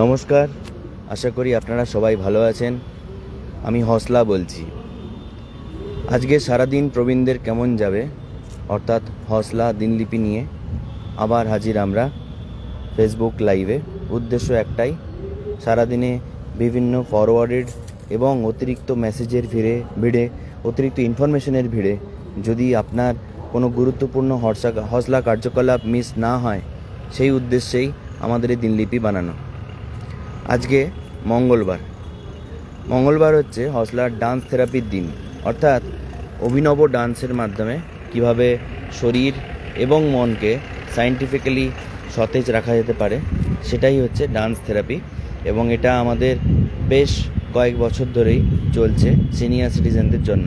নমস্কার, আশা করি আপনারা সবাই ভালো আছেন। আমি হসলা বলছি। আজকে সারাদিন প্রবীণদের কেমন যাবে? অর্থাৎ হসলা, দিনলিপি নিয়ে আবার হাজির আমরা ফেসবুক লাইভে উদ্দেশ্য একটাই, সারাদিনে বিভিন্ন ফরওয়ার্ডেড এবং অতিরিক্ত মেসেজের ভিড়ে ভিড়ে, অতিরিক্ত ইনফরমেশনের ভিড়ে যদি আপনার কোনো গুরুত্বপূর্ণ হর্ষা হসলা কার্যকলাপ মিস না হয়, সেই উদ্দেশ্যেই আমাদের এই দিনলিপি বানানো। আজকে মঙ্গলবার। মঙ্গলবার হচ্ছে হসলার ডান্স থেরাপির দিন। অর্থাৎ অভিনব ডান্সের মাধ্যমে কীভাবে শরীর এবং মনকে সায়েন্টিফিক্যালি সতেজ রাখা যেতে পারে, সেটাই হচ্ছে ডান্স থেরাপি এবং এটা আমাদের বেশ কয়েক বছর ধরেই চলছে সিনিয়র সিটিজেনদের জন্য।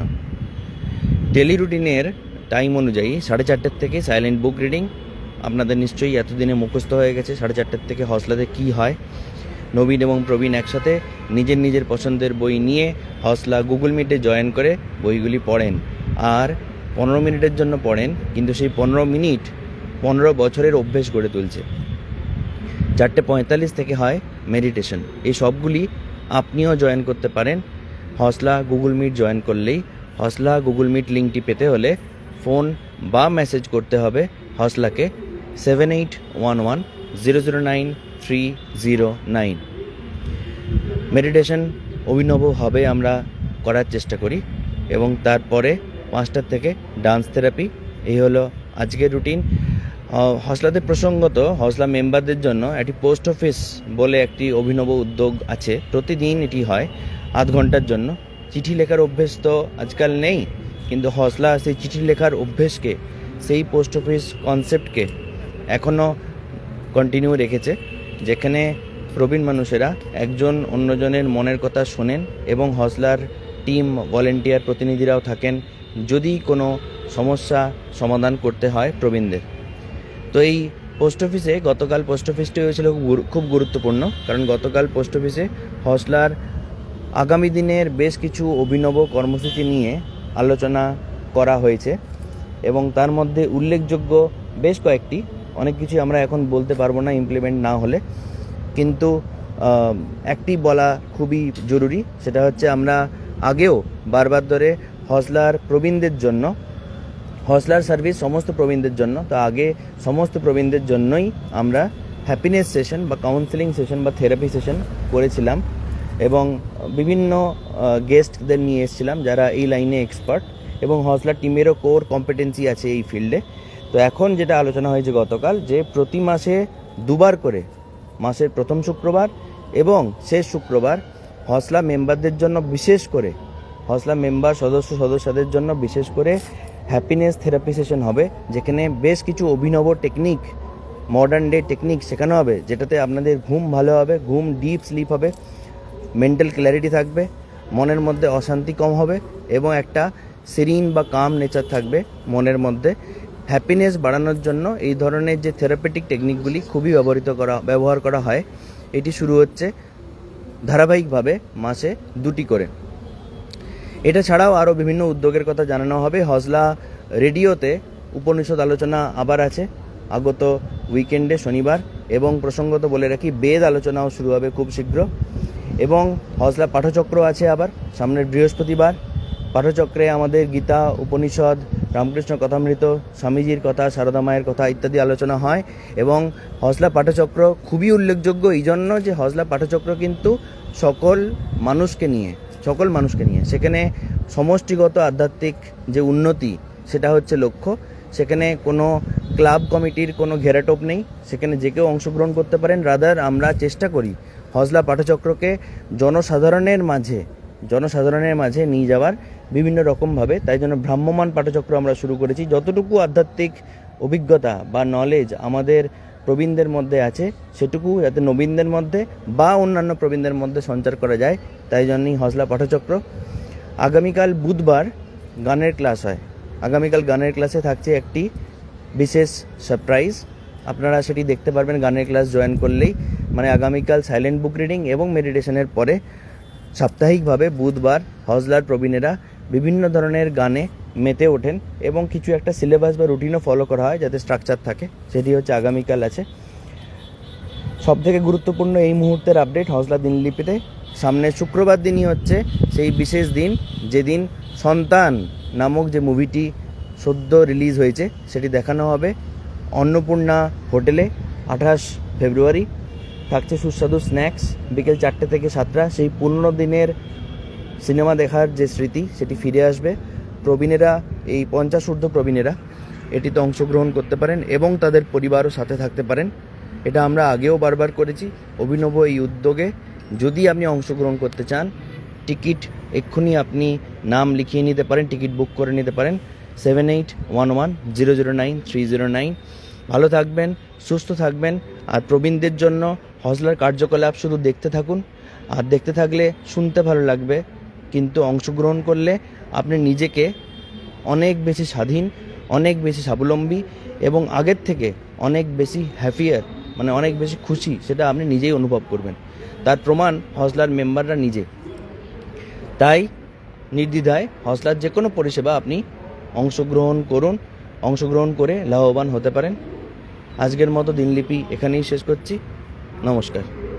ডেলি রুটিনের টাইম অনুযায়ী সাড়ে চারটের থেকে সাইলেন্ট বুক রিডিং আপনাদের নিশ্চয়ই এতদিনে মুখস্থ হয়ে গেছে সাড়ে চারটের থেকে হসলাতে কী হয় নবীন এবং প্রবীণ একসাথে নিজের নিজের পছন্দের বই নিয়ে হসলা গুগল মিটে জয়েন করে বইগুলি পড়েন। আর পনেরো মিনিটের জন্য পড়েন, কিন্তু সেই পনেরো মিনিট পনেরো বছরের অভ্যেস গড়ে তুলছে। চারটে পঁয়তাল্লিশ থেকে হয় মেডিটেশন। এই সবগুলি আপনিও জয়েন করতে পারেন। হসলা গুগল মিট জয়েন করলেই হসলা গুগল মিট লিঙ্কটি পেতে হলে ফোন বা মেসেজ করতে হবে হসলাকে seven eight one one zero zero nine three zero nine. Meditation অভিনবভাবে আমরা করার চেষ্টা করি এবং তারপরে পাঁচটার থেকে ডান্স থেরাপি। এই হলো আজকের রুটিন। হসলাতে প্রসঙ্গত হসলা মেম্বারদের জন্য একটি পোস্ট অফিস বলে একটি অভিনব উদ্যোগ আছে। প্রতিদিন এটি হয় আধ ঘণ্টার জন্য। চিঠি লেখার অভ্যেস তো আজকাল নেই, কিন্তু হসলা সেই চিঠি লেখার অভ্যেসকে, সেই পোস্ট অফিস কনসেপ্টকে এখনও কন্টিনিউ রেখেছে, যেখানে প্রবীণ মানুষেরা একজন অন্যজনের মনের কথা শোনেন এবং হসলার টিম ভলেন্টিয়ার প্রতিনিধিরাও থাকেন যদি কোনো সমস্যা সমাধান করতে হয় প্রবীণদের। তো এই পোস্ট অফিসে গতকাল পোস্ট অফিসটি হয়েছিল খুব গুরুত্বপূর্ণ, কারণ গতকাল পোস্ট অফিসে হসলার আগামী দিনের বেশ কিছু অভিনব কর্মসূচি নিয়ে আলোচনা করা হয়েছে এবং তার মধ্যে উল্লেখযোগ্য বেশ কয়েকটি অনেক কিছু আমরা এখন বলতে পারব না ইমপ্লিমেন্ট না হলে। কিন্তু একটি বলা খুবই জরুরি, সেটা হচ্ছে আমরা আগেও বারবার ধরে হসলার প্রবীণদের জন্য হসলার সার্ভিস সমস্ত প্রবীণদের জন্য, তো আগে সমস্ত প্রবীণদের জন্যই আমরা হ্যাপিনেস সেশন বা কাউন্সেলিং সেশন বা থেরাপি সেশন করেছিলাম এবং বিভিন্ন গেস্টদের নিয়ে এসেছিলাম যারা এই লাইনে এক্সপার্ট এবং হসলার টিমেরও কোর কম্পিটেন্সি আছে এই ফিল্ডে তো এখন যেটা আলোচনা হয়েছে গতকাল যে প্রতি মাসে দুবার করে মাসের প্রথম শুক্রবার এবং শেষ শুক্রবার হসলা মেম্বারদের জন্য বিশেষ করে, হসলা মেম্বার সদস্য সদস্যদের জন্য বিশেষ করে হ্যাপিনেস থেরাপি সেশন হবে, যেখানে বেশ কিছু অভিনব টেকনিক মডার্ন ডে টেকনিক শেখানো হবে, যেটাতে আপনাদের ঘুম ভালো হবে, ঘুম ডিপ স্লিপ হবে মেন্টাল ক্ল্যারিটি থাকবে, মনের মধ্যে অশান্তি কম হবে এবং একটা সিরিন বা কাম নেচার থাকবে মনের মধ্যে। হ্যাপিনেস বাড়ানোর জন্য এই ধরনের যে থেরাপিটিক টেকনিকগুলি খুবই ব্যবহৃত করা, ব্যবহার করা হয়, এটি শুরু হচ্ছে ধারাবাহিকভাবে মাসে দুটি করে। এটা ছাড়াও আরও বিভিন্ন উদ্যোগের কথা জানানো হবে। হজলা রেডিওতে উপনিষদ আলোচনা আবার আছে। আগত উইকেন্ডে শনিবার এবং প্রসঙ্গত বলে রাখি, বেদ আলোচনাও শুরু হবে খুব শীঘ্র। এবং হজলা পাঠচক্র আছে আবার, সামনের বৃহস্পতিবার। পাঠচক্রে আমাদের গীতা, উপনিষদ রামকৃষ্ণ কথামৃত, স্বামীজির কথা, সারদা মায়ের কথা ইত্যাদি আলোচনা হয় এবং হজলা পাঠচক্র খুবই উল্লেখযোগ্য। এই জন্য যে হজলা পাঠচক্র কিন্তু সকল মানুষকে নিয়ে, সকল মানুষকে নিয়ে, সেখানে সমষ্টিগত আধ্যাত্মিক যে উন্নতি, সেটা হচ্ছে লক্ষ্য। সেখানে কোনো ক্লাব কমিটির কোনো ঘেরাটোপ নেই, সেখানে যে কেউ অংশগ্রহণ করতে পারেন। রাদার, আমরা চেষ্টা করি হজলা পাঠচক্রকে জনসাধারণের মাঝে জনসাধারণের মাঝে নিয়ে যাওয়ার। বিভিন্ন রকমভাবে তাই জন্য ভ্রাম্যমান পাঠচক্র আমরা শুরু করেছি। যতটুকু আধ্যাত্মিক অভিজ্ঞতা বা নলেজ আমাদের প্রবীণদের মধ্যে আছে, সেটুকু যাতে নবীনদের মধ্যে বা অন্যান্য প্রবীণদের মধ্যে সঞ্চার করা যায়, তাই জন্যই হজলা পাঠচক্র। আগামীকাল বুধবার গানের ক্লাস হয়। আগামীকাল গানের ক্লাসে থাকছে একটি বিশেষ সারপ্রাইজ আপনারা সেটি দেখতে পারবেন, গানের ক্লাস জয়েন করলেই। মানে আগামীকাল সাইলেন্ট বুক রিডিং এবং মেডিটেশনের পরে সাপ্তাহিকভাবে বুধবার হজলার প্রবীণেরা বিভিন্ন ধরনের গানে মেতে ওঠেন এবং কিছু একটা সিলেবাস বা রুটিনও ফলো করা হয় যাতে স্ট্রাকচার থাকে, সেটি হচ্ছে আগামীকাল আছে। সব থেকে গুরুত্বপূর্ণ এই মুহূর্তের আপডেট হজলা দিনলিপিতে সামনে শুক্রবার দিনই হচ্ছে সেই বিশেষ দিন, যেদিন সন্তান নামক যে মুভিটি সদ্য রিলিজ হয়েছে, সেটি দেখানো হবে অন্নপূর্ণা হোটেলে, আঠাশ ফেব্রুয়ারি। থাকছে সুস্বাদু স্ন্যাক্স বিকেল চারটে থেকে সাতটা। সেই পনেরো দিনের সিনেমা দেখার যে স্মৃতি, সেটি ফিরে আসবে। প্রবীণেরা, এই পঞ্চাশ ঊর্ধ্ব প্রবীণেরা, এটিতে অংশগ্রহণ করতে পারেন এবং তাদের পরিবারও সাথে থাকতে পারেন। এটা আমরা আগেও বারবার করেছি, অভিনব এই উদ্যোগে। যদি আপনি অংশগ্রহণ করতে চান, টিকিট এক্ষুনি আপনি নাম লিখিয়ে নিতে পারেন, টিকিট বুক করে নিতে পারেন। Seven eight one one zero zero nine three zero nine. ভালো থাকবেন, সুস্থ থাকবেন, আর প্রবীণদের জন্য হজলার কার্যকলাপ শুধু দেখতে থাকুন। আর দেখতে থাকলে শুনতে ভালো লাগবে। কিন্তু অংশগ্রহণ করলে আপনি নিজেকে অনেক বেশি স্বাধীন, অনেক বেশি স্বাবলম্বী এবং আগের থেকে অনেক বেশি হ্যাপিয়ার মানে অনেক বেশি খুশি সেটা আপনি নিজেই অনুভব করবেন। তার প্রমাণ হজলার মেম্বাররা নিজে। তাই নির্দ্বিধায় হজলার যে কোনো পরিষেবা আপনি অংশগ্রহণ করুন, অংশগ্রহণ করে লাভবান হতে পারেন। আজকের মতো দিনলিপি এখানেই শেষ করছি। নমস্কার।